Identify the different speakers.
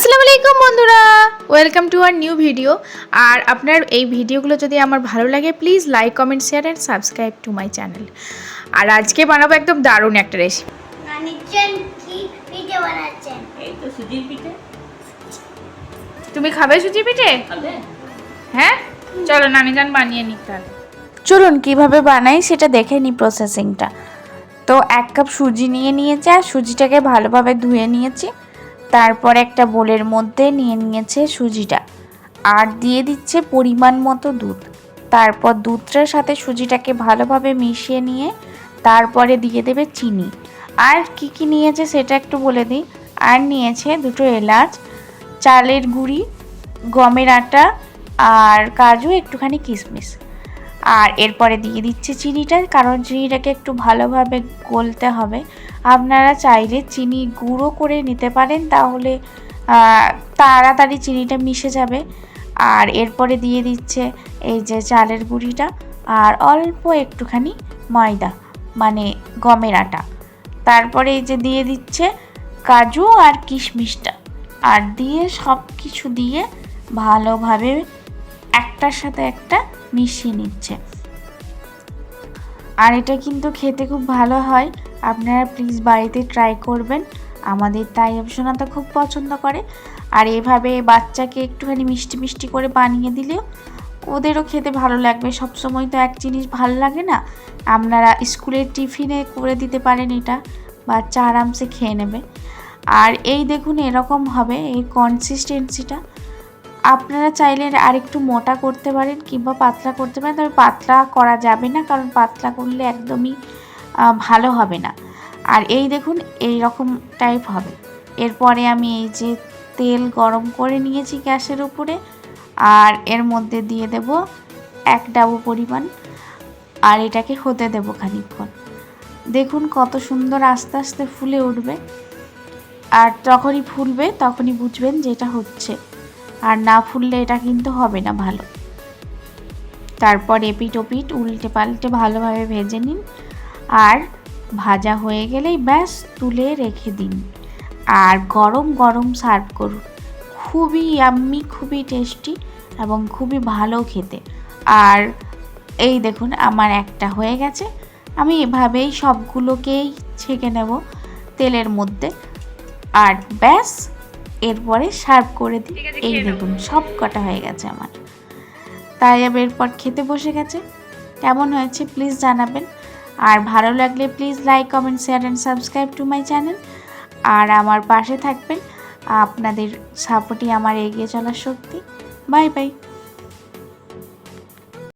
Speaker 1: আসসালামু আলাইকুম বন্ধুরা। Welcome to our new video আর আপনার এই ভিডিওগুলো যদি আমার ভালো লাগে please like comment share and subscribe to my channel আর আজকে বানাবো একদম দারুণ একটা রেসিপি
Speaker 2: নানিচান কি পিঠে বানাচ্ছেন?
Speaker 3: এই তো সুজির পিঠে।
Speaker 1: তুমি খাবে সুজি পিঠে?
Speaker 3: খাবে।
Speaker 1: হ্যাঁ? চলো নানিজান বানিয়ে নিই তাহলে।
Speaker 4: চলুন কীভাবে বানাই সেটা দেখে নিই প্রসেসিংটা তো এক কাপ সুজি নিয়ে নিয়েছি আর সুজিটাকে ভালোভাবে ধুয়ে নিয়েছি। তারপর একটা বোলের মধ্যে নিয়ে নিয়েছে সুজিটা। আর দিয়ে দিচ্ছে পরিমাণ মতো দুধ। তারপর দুধটার সাথে সুজিটাকে ভালোভাবে মিশিয়ে নিয়ে তারপরে দিয়ে দেবে চিনি। আর কি কি নিয়েছে সেটা একটু বলে দিই। আর নিয়েছে দুটো এলাচ, চালের গুঁড়ি, গমের আটা আর কাজু, একটুখানি কিশমিশ। আর এরপরে দিয়ে দিচ্ছে চিনিটা, কারণ চিনিটাকে একটু ভালোভাবে গলতে হবে। আপনারা চাইলে চিনি গুঁড়ো করে নিতে পারেন, তাহলে তাড়াতাড়ি চিনিটা মিশে যাবে। আর এরপরে দিয়ে দিচ্ছে এই যে চালের গুঁড়িটা, আর অল্প একটুখানি ময়দা মানে গমের আটা। তারপরে এই যে দিয়ে দিচ্ছে কাজু আর কিশমিশটা। আর দিয়ে সব কিছু দিয়ে ভালোভাবে একটার সাথে একটা মিশিয়ে নিচ্ছে। আর এটা কিন্তু খেতে খুব ভালো হয়। আপনারা প্লিজ বাড়িতে ট্রাই করবেন। আমাদের তাই অপশনা তো খুব পছন্দ করে। আর এভাবে বাচ্চাকে একটুখানি মিষ্টি মিষ্টি করে বানিয়ে দিলেও ওদেরও খেতে ভালো লাগবে। সবসময় তো এক জিনিস ভালো লাগে না। আপনারা স্কুলের টিফিনে করে দিতে পারেন এটা। বাচ্চা আরামসে খেয়ে নেবে। আর এই দেখুন এরকম হবে এই কনসিস্টেন্সিটা আপনারা চাইলে আর একটু মোটা করতে পারেন কিংবা পাতলা করতে পারেন। তবে পাতলা করা যাবে না, কারণ পাতলা করলে একদমই ভালো হবে না। আর এই দেখুন, এই রকম টাইপ হবে। এরপরে আমি এই যে তেল গরম করে নিয়েছি গ্যাসের উপরে, আর এর মধ্যে দিয়ে দেব এক ডাবু পরিমাণ, আর এটাকে হতে দেব খানিকক্ষণ। দেখুন কত সুন্দর আস্তে আস্তে ফুলে উঠবে। আর যখনই ফুলবে, তখনই বুঝবেন যে এটা হচ্ছে। আর না ফুললে এটা কিন্তু হবে না ভালো। তারপর এপিট ওপিট উল্টে পাল্টে ভালোভাবে ভেজে নিন। আর ভাজা হয়ে গেলেই ব্যাস তুলে রেখে দিন। আর গরম গরম সার্ভ করুন। খুবই আম্মি খুবই টেস্টি এবং খুবই ভালো খেতে। আর এই দেখুন আমার একটা হয়ে গেছে। আমি এভাবেই সবগুলোকেই ছেঁকে নেব তেলের মধ্যে। আর ব্যাস এরপরে সার্ভ করে দিই। এই। দেখুন সব কটা হয়ে গেছে আমার। তাই আবার এরপর খেতে বসে গেছে। কেমন হয়েছে প্লিজ জানাবেন। আর ভালো লাগলে please like comment share and subscribe to my channel আর আমার পাশে থাকবেন। আপনাদের সাপোর্টই আমার এগিয়ে চলার শক্তি। Bye bye